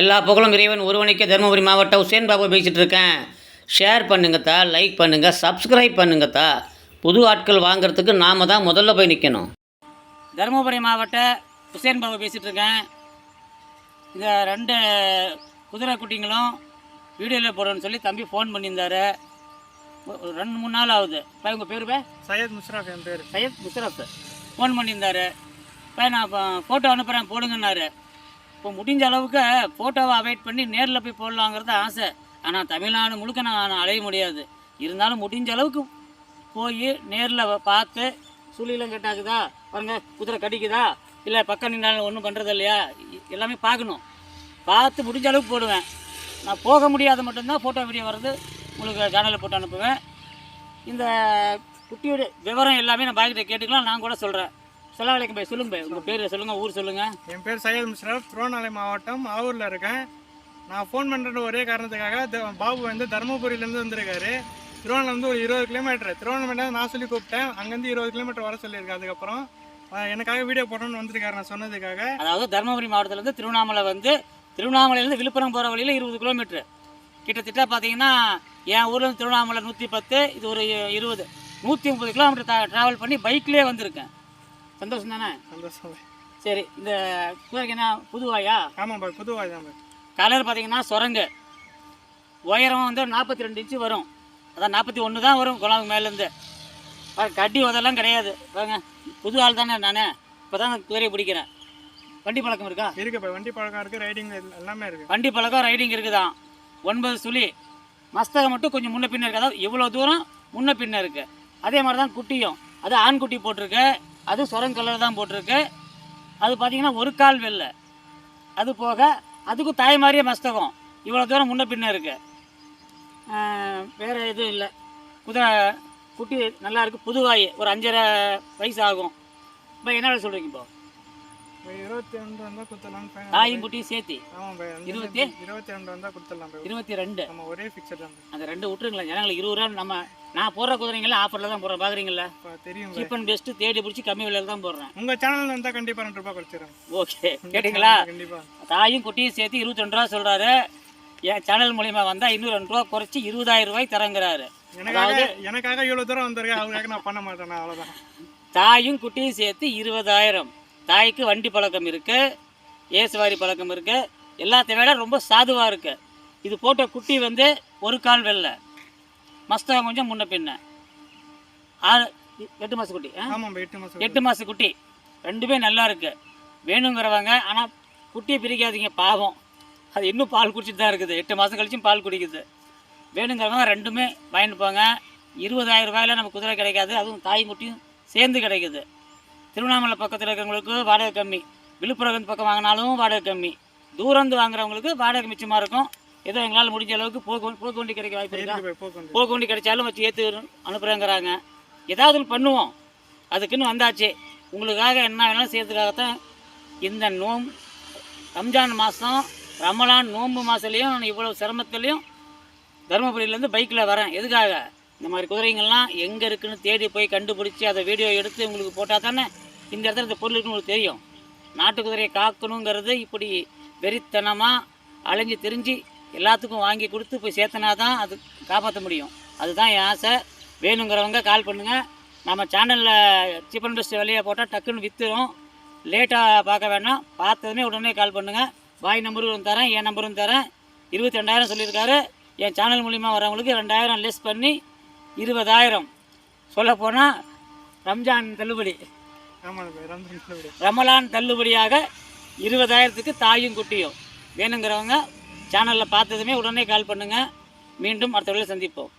எல்லா புகழும் இறைவன் ஒருவனுக்கே தருமபுரி மாவட்டம் உசேன் பாபு பேசிகிட்டு இருக்கேன். ஷேர் பண்ணுங்கத்தா லைக் பண்ணுங்கள் சப்ஸ்கிரைப் பண்ணுங்கத்தா புது ஆட்கள் வாங்குறதுக்கு நாம தான் முதல்ல போய் நிற்கணும் தருமபுரி மாவட்ட உசேன் பாபு பேசிகிட்டு இருக்கேன். இந்த ரெண்டு குதிரை குட்டிங்களும் வீடியோவில் போடுறேன்னு சொல்லி தம்பி ஃபோன் பண்ணியிருந்தாரு. ரெண்டு மூணு நாள் ஆகுது. இப்போ உங்கள் பேர் பே? சையத் முஷ்ராஃப் என் பேர். சையத் முஷரஃப். ஃபோன் பண்ணியிருந்தாரு. இப்போ நான் இப்போ ஃபோட்டோ அனுப்புகிறேன் போடுங்கன்னாரு. இப்போ முடிஞ்ச அளவுக்கு ஃபோட்டோவை அவாய்ட் பண்ணி நேரில் போய் போடலாங்கிறது ஆசை. ஆனால் தமிழ்நாடு முழுக்க நான் அலைய முடியாது. இருந்தாலும் முடிஞ்ச அளவுக்கு போய் நேரில் பார்த்து சுழிலாம் கட்டாக்குதா? பாருங்க குதிரை கடிக்குதா? இல்லை பக்கம் நின்னாலும் ஒன்றும் பண்ணுறது இல்லையா? எல்லாமே பார்க்கணும். பார்த்து முடிஞ்ச அளவுக்கு போடுவேன். நான் போக முடியாத மட்டும்தான் ஃபோட்டோ வீடியோ வர்றது உங்களுக்கு சேனலில் போட்டு அனுப்புவேன். இந்த குட்டியோட விவரம் எல்லாமே நான் பாய்கிட்ட கேட்டுக்கலாம். நான் கூட சொல்கிறேன் சலாம் அலைக்கும் பாய் சொல்லுங்க பாய் உங்கள் பேர் சொல்லுங்கள் ஊர் சொல்லுங்கள் என் பேர் சையத் முஷ்ராஃப் திருவண்ணாமலை மாவட்டம் ஆவூரில் இருக்கேன். நான் ஃபோன் பண்ணுற ஒரே காரணத்துக்காக பாபு வந்து தருமபுரியிலேருந்து வந்திருக்காரு. திருவண்ணாமலேருந்து ஒரு இருபது கிலோமீட்டர் திருவண்ணாமலை நான் சொல்லி கூப்பிட்டேன். அங்கேருந்து இருபது கிலோமீட்டர் வர சொல்லியிருக்கேன் அதுக்கப்புறம். எனக்காக வீடியோ போடணும்னு வந்திருக்காரு நான் சொன்னதுக்காக. அதாவது தருமபுரி மாவட்டத்துலேருந்து திருவண்ணாமலை வந்து திருவண்ணாமலையிலேருந்து விழுப்புரம் போகிற வழியில் இருபது கிலோமீட்ரு கிட்டத்தட்ட பார்த்தீங்கன்னா என் ஊர்லேருந்து திருவண்ணாமலை நூற்றி பத்து இது ஒரு இருபது நூற்றி முப்பது கிலோமீட்டர் ட்ராவல் பண்ணி பைக்லேயே வந்திருக்கேன். சந்தோஷம் தானே? சந்தோஷம் சரி இந்த குதிரைக்கு என்ன புதுவாயா ஆமாம் பாய் புதுவாய் தான் பாய். கலர் பார்த்தீங்கன்னா சுரங்கு. உயரம் வந்து நாற்பத்தி ரெண்டு இன்ச்சு வரும். அதான் நாற்பத்தி ஒன்று தான் வரும் குழம்பு மேலேருந்து. கட்டி உதெல்லாம் கிடையாது. பாருங்க புது ஆள் தானே நான். இப்போ தான் குதிரையை பிடிக்கிறேன். வண்டி பழக்கம் இருக்கா? இருக்கு பாய் வண்டி பழக்கம் இருக்குது ரைடிங் எல்லாமே இருக்குது வண்டி பழக்கம் ரைடிங் இருக்குதான் ஒன்பது சுழி. மஸ்தகம் மட்டும் கொஞ்சம் முன்ன பின்ன இருக்கு. அதாவது இவ்வளோ தூரம் முன்ன பின்ன இருக்கு. அதே மாதிரி தான் குட்டியும். அது ஆண் குட்டி போட்டிருக்கு. அது சுரங்க கலர் தான் போட்டிருக்கு. அது பார்த்தீங்கன்னா ஒரு கால் வெள்ளை. அது போக அதுக்கும் தாய் மாதிரியே மஸ்தகம். இவ்வளோ தூரம் முன்ன பின்ன இருக்கு. வேறு எதுவும் இல்லை. குதிரை குட்டி நல்லா இருக்கு. புதுவாய். ஒரு அஞ்சரை வயசு ஆகும். இப்போ என்ன வேலை சொல்கிறீங்க இப்போ? இருபத்தி ரெண்டு வந்தால் கொடுத்துடலாம் தாயும் குட்டியும் சேர்த்து. இருபத்தி? இருபத்தி ரெண்டு வந்தால் கொடுத்துடலாம் இருபத்தி ரெண்டு. நம்ம ஒரே ஃபிக்ஸட் தான். அந்த ரெண்டு விட்டுருங்களேன். ஜனங்களுக்கு இருபது ரூபா நம்ம நான் போடுற குதிரைங்கள ஆஃபரில் தான் போடுறேன். பார்க்குறீங்களா தெரியும் சீப் அண்ட் பெஸ்ட்டு தேடி பிடிச்சி கம்மி விலையில் தான் போடுறேன். உங்கள் சேனல் வந்தால் கண்டிப்பாக ரெண்டு குறைச்சிடுறேன். ஓகே கேட்டிங்களா? கண்டிப்பாக தாயும் குட்டியும் சேர்த்து இருபத்தி ரெண்டு ரூபா சொல்கிறாரு என் சேனல் மூலிமா வந்தால் இன்னும் ரெண்டு ரூபா குறைச்சி இருபதாயிரம் ரூபாய் தரங்கிறாரு. எனக்காக எனக்காக இவ்வளோ தூரம் வந்திருக்கேன் அவருக்காக நான் பண்ண மாட்டேன் அவ்வளோதான் தாயும் குட்டியும் சேர்த்து இருபதாயிரம். தாய்க்கு வண்டி பழக்கம் இருக்கு ஏசுவாரி பழக்கம் இருக்கு எல்லாத்தையும் விட ரொம்ப சாதுவாக இருக்கு. இது போட்ட குட்டி வந்து ஒரு கால் வெள்ளை. மஸ்தகம் கொஞ்சம் முன்ன பின்ன. ஆறு எட்டு மாத குட்டி எட்டு மாதம் எட்டு மாத குட்டி. ரெண்டுமே நல்லா இருக்கு. வேணுங்கிறவங்க ஆனால் குட்டியை பிரிக்காதீங்க பாவம். அது இன்னும் பால் குடிச்சிட்டு தான் இருக்குது. எட்டு மாதம் கழிச்சும் பால் குடிக்குது. வேணுங்கிறவங்க ரெண்டுமே வாங்கிட்டு போங்க. இருபதாயிரம் ரூபாயில நமக்கு குதிரை கிடைக்காது. அதுவும் தாயும் குட்டியும் சேர்ந்து கிடைக்குது. திருவண்ணாமலை பக்கத்தில் இருக்கிறவங்களுக்கு வாடகை கம்மி. விழுப்புரம் பக்கம் வாங்கினாலும் வாடகை கம்மி. தூரந்து வாங்குறவங்களுக்கு வாடகை மிச்சமாக இருக்கும். ஏதோ எங்களால் முடிஞ்ச அளவுக்கு போக்கு போக்கு வண்டி கிடைக்க வாய்ப்பு இருக்கா? போக்கு வண்டி. கிடைச்சாலும் வச்சு ஏற்று அனுப்புகிறேங்கிறாங்க ஏதாவது ஒன்று பண்ணுவோம். அதுக்குன்னு வந்தாச்சு. உங்களுக்காக என்ன வேணாலும் செய்யறதுக்காகத்தான் இந்த நோம் ரம்ஜான் மாதம் ரமலான் நோன்பு மாதத்துலேயும் நான் இவ்வளோ சிரமத்துலேயும் தருமபுரியிலேருந்து பைக்கில் வரேன். எதுக்காக? இந்த மாதிரி குதிரைங்கள்லாம் எங்கே இருக்குன்னு தேடி போய் கண்டுபிடிச்சி அதை வீடியோ எடுத்து உங்களுக்கு போட்டால் தானே இந்த இடத்துல இந்த பொருள் இருக்குன்னு உங்களுக்கு தெரியும். நாட்டு குதிரையை காக்கணுங்கிறது இப்படி வெறித்தனமாக அலைஞ்சு திரிஞ்சு எல்லாத்துக்கும் வாங்கி கொடுத்து போய் சேர்த்தனா தான் அது காப்பாற்ற முடியும். அதுதான் என் ஆசை. வேணுங்கிறவங்க கால் பண்ணுங்கள் நம்ம சேனலில் சீப் அண்ட் பெஸ்ட் வெளியே போட்டால் டக்குன்னு விற்றுரும் லேட்டாக பார்க்க வேணாம். பார்த்ததுமே உடனே கால் பண்ணுங்கள் பாய் நம்பரும் தரேன் என் நம்பரும் தரேன். இருபத்தி ரெண்டாயிரம் சொல்லியிருக்காரு. என் சேனல் மூலிமா வரவங்களுக்கு ரெண்டாயிரம் லெஸ் பண்ணி இருபதாயிரம். சொல்லப்போனால் ரம்ஜான் தள்ளுபடி. ரமலான் தள்ளுபடியாக இருபதாயிரத்துக்கு தாயும் குட்டியும். வேணுங்கிறவங்க சேனலில் பார்த்ததுமே உடனே கால் பண்ணுங்கள் மீண்டும் அடுத்த வேளையில் சந்திப்போம்.